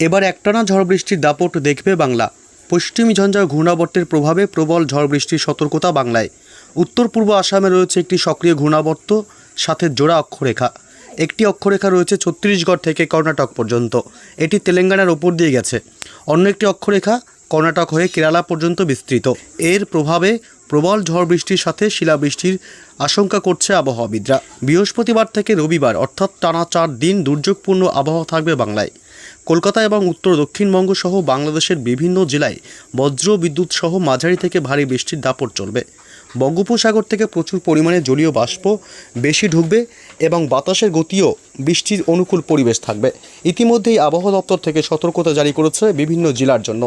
এবার একটানা ঝড় বৃষ্টির দাপট দেখবে বাংলা। পশ্চিমী ঝঞ্ঝা ঘূর্ণাবর্তের প্রভাবে প্রবল ঝড় বৃষ্টির সতর্কতা বাংলায়। উত্তর পূর্ব আসামে রয়েছে একটি সক্রিয় ঘূর্ণাবর্ত, সাথে জোড়া অক্ষরেখা। একটি অক্ষরেখা রয়েছে ছত্তিশগড় থেকে কর্ণাটক পর্যন্ত। এটি তেলেঙ্গানার ওপর দিয়ে গেছে। অন্য একটি অক্ষরেখা কর্ণাটক হয়ে কেরালা পর্যন্ত বিস্তৃত। এর প্রভাবে প্রবল ঝড় বৃষ্টির সাথে শিলাবৃষ্টির আশঙ্কা করছে আবহাওয়াবিদরা। বৃহস্পতিবার থেকে রবিবার, অর্থাৎ টানা চার দিন দুর্যোগপূর্ণ আবহাওয়া থাকবে বাংলায়। কলকাতা এবং উত্তর দক্ষিণবঙ্গ সহ বাংলাদেশের বিভিন্ন জেলায় বজ্র বিদ্যুৎ সহ মাঝারি থেকে ভারী বৃষ্টির দাপট চলবে। বঙ্গোপসাগর থেকে প্রচুর পরিমাণে জলীয় বাষ্প বেশি ঢুকবে এবং বাতাসের গতিও বৃষ্টির অনুকূল পরিবেশ থাকবে। ইতিমধ্যেই আবহাওয়া দপ্তর থেকে সতর্কতা জারি করেছে বিভিন্ন জেলার জন্য।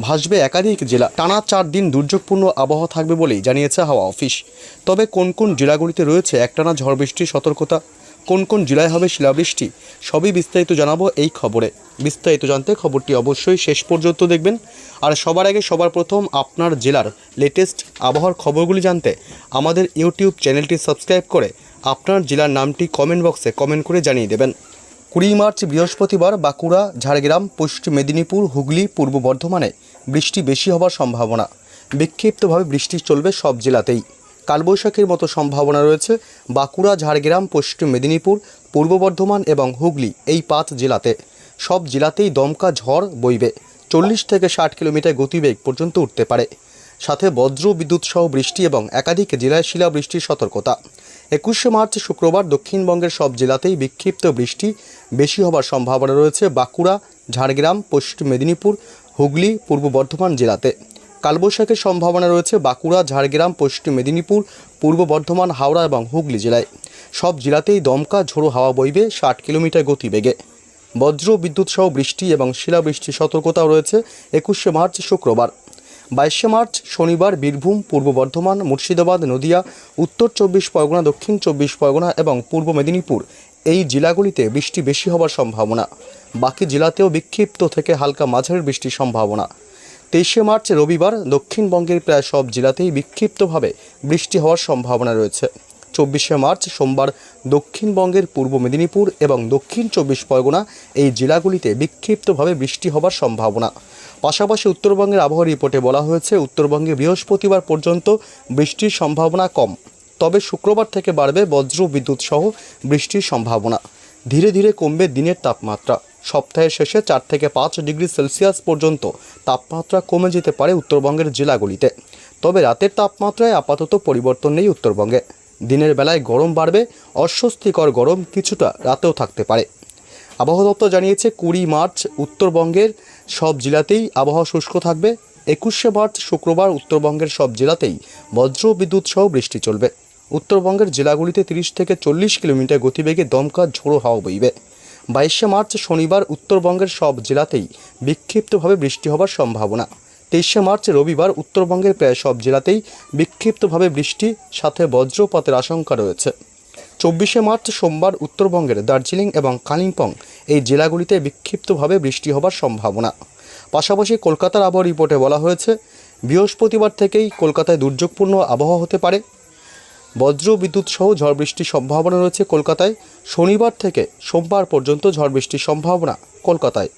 ভাসবে একাধিক জেলা। টানা চার দিন দুর্যোগপূর্ণ আবহাওয়া থাকবে বলেই জানিয়েছে হাওয়া অফিস। তবে কোন কোন জেলাগুলিতে রয়েছে একটানা ঝড় বৃষ্টির সতর্কতা? কোন কোন জেলায় হবে শিলাবৃষ্টি, সবই বিস্তারিত জানাব এই খবরে। বিস্তারিত জানতে খবরটি অবশ্যই শেষ পর্যন্ত দেখবেন। আর সবার আগে সবার প্রথম আপনার জেলার লেটেস্ট আবহাওয়ার খবরগুলি জানতে আমাদের ইউটিউব চ্যানেলটি সাবস্ক্রাইব করে আপনার জেলার নামটি কমেন্ট বক্সে কমেন্ট করে জানিয়ে দেবেন। কুড়ি মার্চ বৃহস্পতিবার বাঁকুড়া, ঝাড়গ্রাম, পশ্চিম মেদিনীপুর, হুগলি, পূর্ব বর্ধমানে বৃষ্টি বেশি হওয়ার সম্ভাবনা। বিক্ষিপ্তভাবে বৃষ্টি চলবে সব জেলাতেই। কালবৈশাখীর মতো সম্ভাবনা রয়েছে। বাঁকুড়া, ঝাড়গ্রাম, পশ্চিম মেদিনীপুর, পূর্ব বর্ধমান এবং হুগলি এই পাঁচ জেলাতে। সব জেলাতেই দমকা ঝড় বইবে। চল্লিশ থেকে ষাট কিলোমিটার গতিবেগ পর্যন্ত উঠতে পারে। সাথে বজ্র, বিদ্যুৎ সহ বৃষ্টি এবং একাধিক জেলায় শিলাবৃষ্টির সতর্কতা। একুশে মার্চ শুক্রবার দক্ষিণবঙ্গের সব জেলাতেই বিক্ষিপ্ত বৃষ্টি বেশি হবার সম্ভাবনা রয়েছে। বাঁকুড়া, ঝাড়গ্রাম, পশ্চিম মেদিনীপুর, হুগলি, পূর্ব বর্ধমান জেলাতে। কালবৈশাখীর সম্ভাবনা রয়েছে বাঁকুড়া, ঝাড়গ্রাম, পশ্চিম মেদিনীপুর, পূর্ব বর্ধমান, হাওড়া এবং হুগলি জেলায়। সব জেলাতেই দমকা, ঝোড়ো হাওয়া বইবে ষাট কিলোমিটার গতিবেগে। বজ্র, বিদ্যুৎ সহ বৃষ্টি এবং শিলাবৃষ্টির সতর্কতাও রয়েছে একুশে মার্চ শুক্রবার। বাইশে মার্চ শনিবার বীরভূম, পূর্ব বর্ধমান, মুর্শিদাবাদ, নদিয়া, উত্তর চব্বিশ পরগনা, দক্ষিণ চব্বিশ পরগনা এবং পূর্ব মেদিনীপুর এই জেলাগুলিতে বৃষ্টি বেশি হবার সম্ভাবনা। বাকি জেলাতেও বিক্ষিপ্ত থেকে হালকা মাঝারি বৃষ্টির সম্ভাবনা। তেইশে মার্চ, রবিবার দক্ষিণবঙ্গের প্রায় সব জেলাতেই বিক্ষিপ্তভাবে বৃষ্টি হওয়ার সম্ভাবনা রয়েছে। চব্বিশে মার্চ সোমবার দক্ষিণবঙ্গের পূর্ব মেদিনীপুর এবং দক্ষিণ চব্বিশ পরগনা এই জেলাগুলিতে বিক্ষিপ্তভাবে বৃষ্টি হবার সম্ভাবনা। পাশাপাশি উত্তরবঙ্গের আবহাওয়া রিপোর্টে বলা হয়েছে, উত্তরবঙ্গে বৃহস্পতিবার পর্যন্ত বৃষ্টির সম্ভাবনা কম। তবে শুক্রবার থেকে বাড়বে বজ্র বিদ্যুৎ সহ বৃষ্টির সম্ভাবনা। ধীরে ধীরে কমবে দিনের তাপমাত্রা। সপ্তাহের শেষে চার থেকে পাঁচ ডিগ্রি সেলসিয়াস পর্যন্ত তাপমাত্রা কমে যেতে পারে উত্তরবঙ্গের জেলাগুলিতে। তবে রাতের তাপমাত্রায় আপাতত পরিবর্তন নেই উত্তরবঙ্গে। দিনের বেলায় গরম বাড়বে, অস্বস্তিকর গরম কিছুটা রাতেও থাকতে পারে। আবহাওয়া দপ্তর জানিয়েছে, কুড়ি মার্চ উত্তরবঙ্গের সব জেলাতেই আবহাওয়া শুষ্ক থাকবে, একুশে মার্চ শুক্রবার উত্তরবঙ্গের সব জেলাতেই বজ্র বিদ্যুৎ সহ বৃষ্টি চলবে। উত্তরবঙ্গের জেলাগুলিতে তিরিশ থেকে চল্লিশ কিলোমিটার গতিবেগে দমকা ঝোড়ো হাওয়া বইবে। বাইশে মার্চ শনিবার উত্তরবঙ্গের সব জেলাতেই বিক্ষিপ্তভাবে বৃষ্টি হবার সম্ভাবনা। তেইশে মার্চ রবিবার উত্তরবঙ্গের প্রায় সব জেলাতেই বিক্ষিপ্তভাবে বৃষ্টি, সাথে বজ্রপাতের আশঙ্কা রয়েছে। চব্বিশে মার্চ সোমবার উত্তরবঙ্গের দার্জিলিং এবং কালিম্পং এই জেলাগুলিতে বিক্ষিপ্তভাবে বৃষ্টি হবার সম্ভাবনা। পাশাপাশি কলকাতার আবহাওয়া রিপোর্টে বলা হয়েছে, বৃহস্পতিবার থেকেই কলকাতায় দুর্যোগপূর্ণ আবহাওয়া হতে পারে। বজ্র বিদ্যুৎ সহ ঝড় বৃষ্টির সম্ভাবনা রয়েছে কলকাতায়। শনিবার থেকে সোমবার পর্যন্ত ঝড় বৃষ্টির সম্ভাবনা কলকাতায়।